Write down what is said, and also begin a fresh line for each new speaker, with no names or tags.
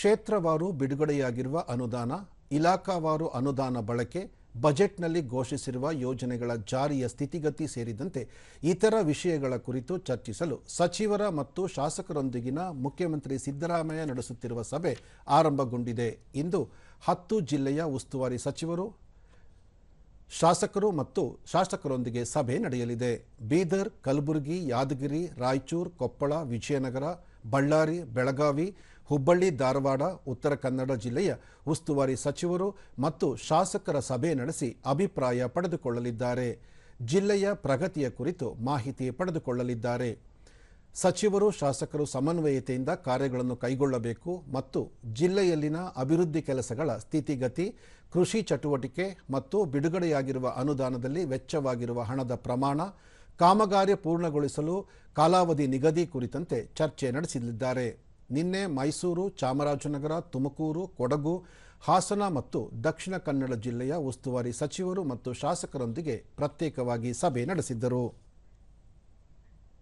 ಕ್ಷೇತ್ರವಾರು ಬಿಡುಗಡೆಯಾಗಿರುವ ಅನುದಾನ, ಇಲಾಖಾವಾರು ಅನುದಾನ ಬಳಕೆ, ಬಜೆಟ್ನಲ್ಲಿ ಘೋಷಿಸಿರುವ ಯೋಜನೆಗಳ ಜಾರಿಯ ಸ್ಥಿತಿಗತಿ ಸೇರಿದಂತೆ ಇತರ ವಿಷಯಗಳ ಕುರಿತು ಚರ್ಚಿಸಲು ಸಚಿವರ ಮತ್ತು ಶಾಸಕರೊಂದಿಗಿನ ಮುಖ್ಯಮಂತ್ರಿ ಸಿದ್ದರಾಮಯ್ಯ ನಡೆಸುತ್ತಿರುವ ಸಭೆ ಆರಂಭಗೊಂಡಿದೆ ಇಂದು ಹತ್ತು ಜಿಲ್ಲೆಯ ಉಸ್ತುವಾರಿ ಸಚಿವರು, ಶಾಸಕರು ಮತ್ತು ಶಾಸಕರೊಂದಿಗೆ ಸಭೆ ನಡೆಯಲಿದೆ. ಬೀದರ್, ಕಲಬುರಗಿ, ಯಾದಗಿರಿ, ರಾಯಚೂರು, ಕೊಪ್ಪಳ, ವಿಜಯನಗರ ಬಳ್ಳಾರಿ, ಬೆಳಗಾವಿ, ಹುಬ್ಬಳ್ಳಿ, ಧಾರವಾಡ, ಉತ್ತರ ಕನ್ನಡ ಜಿಲ್ಲೆಯ ಉಸ್ತುವಾರಿ ಸಚಿವರು ಮತ್ತು ಶಾಸಕರ ಸಭೆ ನಡೆಸಿ ಅಭಿಪ್ರಾಯ ಪಡೆದುಕೊಳ್ಳಲಿದ್ದಾರೆ. ಜಿಲ್ಲೆಯ ಪ್ರಗತಿಯ ಕುರಿತು ಮಾಹಿತಿ ಪಡೆದುಕೊಳ್ಳಲಿದ್ದಾರೆ. ಸಚಿವರು ಶಾಸಕರು ಸಮನ್ವಯತೆಯಿಂದ ಕಾರ್ಯಗಳನ್ನು ಕೈಗೊಳ್ಳಬೇಕು ಮತ್ತು ಜಿಲ್ಲೆಯಲ್ಲಿನ ಅಭಿವೃದ್ಧಿ ಕೆಲಸಗಳ ಸ್ಥಿತಿಗತಿ, ಕೃಷಿ ಚಟುವಟಿಕೆ ಮತ್ತು ಬಿಡುಗಡೆಯಾಗಿರುವ ಅನುದಾನದಲ್ಲಿ ವೆಚ್ಚವಾಗಿರುವ ಹಣದ ಪ್ರಮಾಣ ಕಾಮಗಾರಿ ಪೂರ್ಣಗೊಳಿಸಲು ಕಾಲಾವಧಿ ನಿಗದಿ ಕುರಿತಂತೆ ಚರ್ಚೆ ನಡೆಸಲಿದ್ದಾರೆ ನಿನ್ನೆ ಮೈಸೂರು, ಚಾಮರಾಜನಗರ, ತುಮಕೂರು, ಕೊಡಗು, ಹಾಸನ ಮತ್ತು ದಕ್ಷಿಣ ಕನ್ನಡ ಜಿಲ್ಲೆಯ ಉಸ್ತುವಾರಿ ಸಚಿವರು ಮತ್ತು ಶಾಸಕರೊಂದಿಗೆ ಪ್ರತ್ಯೇಕವಾಗಿ ಸಭೆ ನಡೆಸಿದ್ದರು.